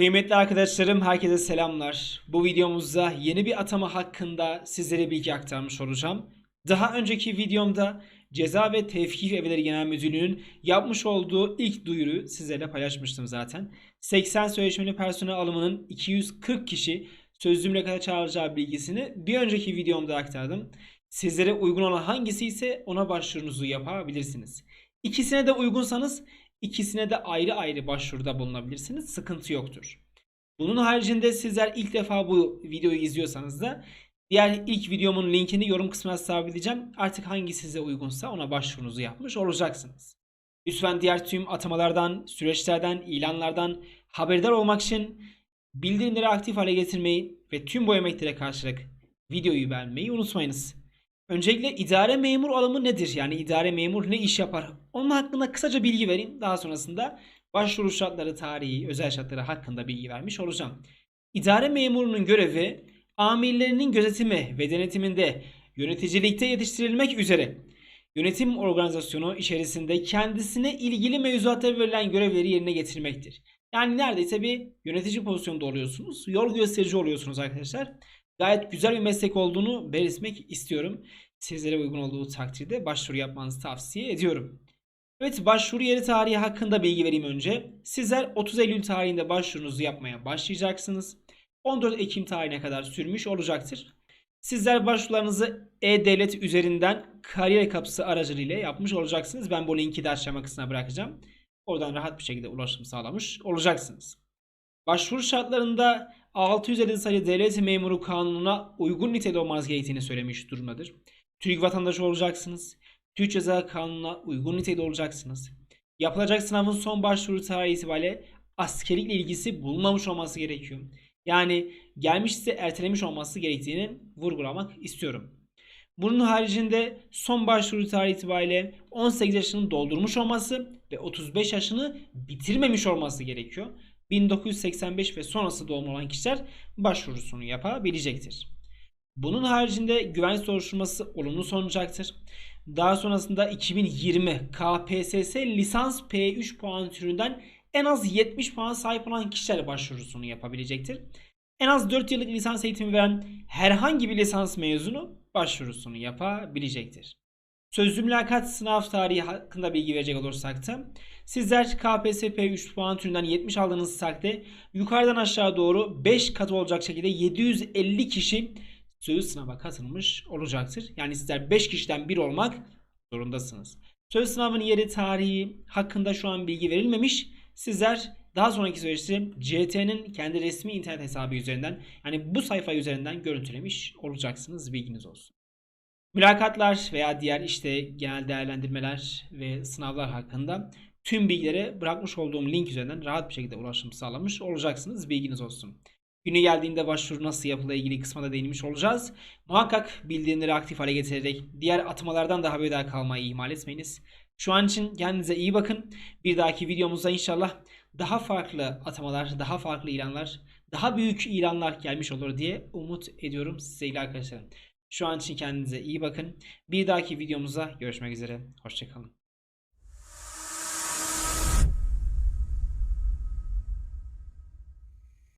Kıymetli arkadaşlarım herkese selamlar. Bu videomuzda yeni bir atama hakkında sizlere bilgi aktarmış olacağım. Daha önceki videomda Ceza ve Tevkif Evleri Genel Müdürlüğü'nün yapmış olduğu ilk duyuruyu sizlerle paylaşmıştım zaten. 80 sözleşmeli personel alımının 240 kişi sözlü mülakata çağıracağı bilgisini bir önceki videomda aktardım. Sizlere uygun olan hangisi ise ona başvurunuzu yapabilirsiniz. İkisine de uygunsanız İkisine de ayrı ayrı başvuruda bulunabilirsiniz. Sıkıntı yoktur. Bunun haricinde sizler ilk defa bu videoyu izliyorsanız da diğer ilk videomun linkini yorum kısmına sabitleyeceğim. Artık hangi size uygunsa ona başvurunuzu yapmış olacaksınız. Lütfen diğer tüm atamalardan, süreçlerden, ilanlardan haberdar olmak için bildirimleri aktif hale getirmeyi ve tüm bu emeklere karşılık videoyu beğenmeyi unutmayınız. Öncelikle idare memur alımı nedir? Yani idare memur ne iş yapar? Onun hakkında kısaca bilgi vereyim. Daha sonrasında başvuru şartları, tarihi, özel şartları hakkında bilgi vermiş olacağım. İdare memurunun görevi amirlerinin gözetimi ve denetiminde yöneticilikte yetiştirilmek üzere yönetim organizasyonu içerisinde kendisine ilgili mevzuatta verilen görevleri yerine getirmektir. Yani neredeyse bir yönetici pozisyonda oluyorsunuz. Yol gösterici oluyorsunuz arkadaşlar gayet güzel bir meslek olduğunu belirtmek istiyorum. Sizlere uygun olduğu takdirde başvuru yapmanızı tavsiye ediyorum. Evet başvuru yeri tarihi hakkında bilgi vereyim önce. Sizler 30 Eylül tarihinde başvurunuzu yapmaya başlayacaksınız. 14 Ekim tarihine kadar sürmüş olacaktır. Sizler başvurularınızı e-devlet üzerinden kariyer kapısı aracılığıyla yapmış olacaksınız. Ben bu linki de açıklama kısmına bırakacağım. Oradan rahat bir şekilde ulaşım sağlamış olacaksınız. Başvuru şartlarında 650 sayılı devlet memuru kanununa uygun niteliği olmanız gerektiğini söylemiş durumdadır. Türk vatandaşı olacaksınız. Türk Ceza Kanunu'na uygun niteliği olacaksınız. Yapılacak sınavın son başvuru tarihi itibariyle askerlikle ilgisi bulunmamış olması gerekiyor. Yani gelmişse ertelemiş olması gerektiğini vurgulamak istiyorum. Bunun haricinde son başvuru tarihi itibariyle 18 yaşını doldurmuş olması ve 35 yaşını bitirmemiş olması gerekiyor. 1985 ve sonrası doğumlu olan kişiler başvurusunu yapabilecektir. Bunun haricinde güvenlik soruşturması olumlu sonucaktır. Daha sonrasında 2020 KPSS lisans P3 puan türünden en az 70 puan sahip olan kişiler başvurusunu yapabilecektir. En az 4 yıllık lisans eğitimi veren herhangi bir lisans mezunu başvurusunu yapabilecektir. Sözlü mülakat sınav tarihi hakkında bilgi verecek olursak da sizler KPSS 3 puan türünden 70 aldığınız takdirde yukarıdan aşağı doğru 5 kat olacak şekilde 750 kişi sözlü sınava katılmış olacaktır. Yani sizler 5 kişiden 1 olmak zorundasınız. Sözlü sınavın yeri tarihi hakkında şu an bilgi verilmemiş. Sizler daha sonraki süreçte CT'nin kendi resmi internet hesabı üzerinden yani bu sayfa üzerinden görüntülemiş olacaksınız. Bilginiz olsun. Mülakatlar veya diğer işte genel değerlendirmeler ve sınavlar hakkında tüm bilgilere bırakmış olduğum link üzerinden rahat bir şekilde ulaşım sağlamış olacaksınız. Bilginiz olsun. Günü geldiğinde başvuru nasıl yapılacağı ilgili kısma da değinmiş olacağız. Muhakkak bildirimleri aktif hale getirerek diğer atamalardan da haberdar kalmayı ihmal etmeyiniz. Şu an için kendinize iyi bakın. Bir dahaki videomuzda inşallah daha farklı atamalar, daha farklı ilanlar, daha büyük ilanlar gelmiş olur diye umut ediyorum sevgili arkadaşlarım. Şu an için kendinize iyi bakın. Bir dahaki videomuzda görüşmek üzere. Hoşçakalın.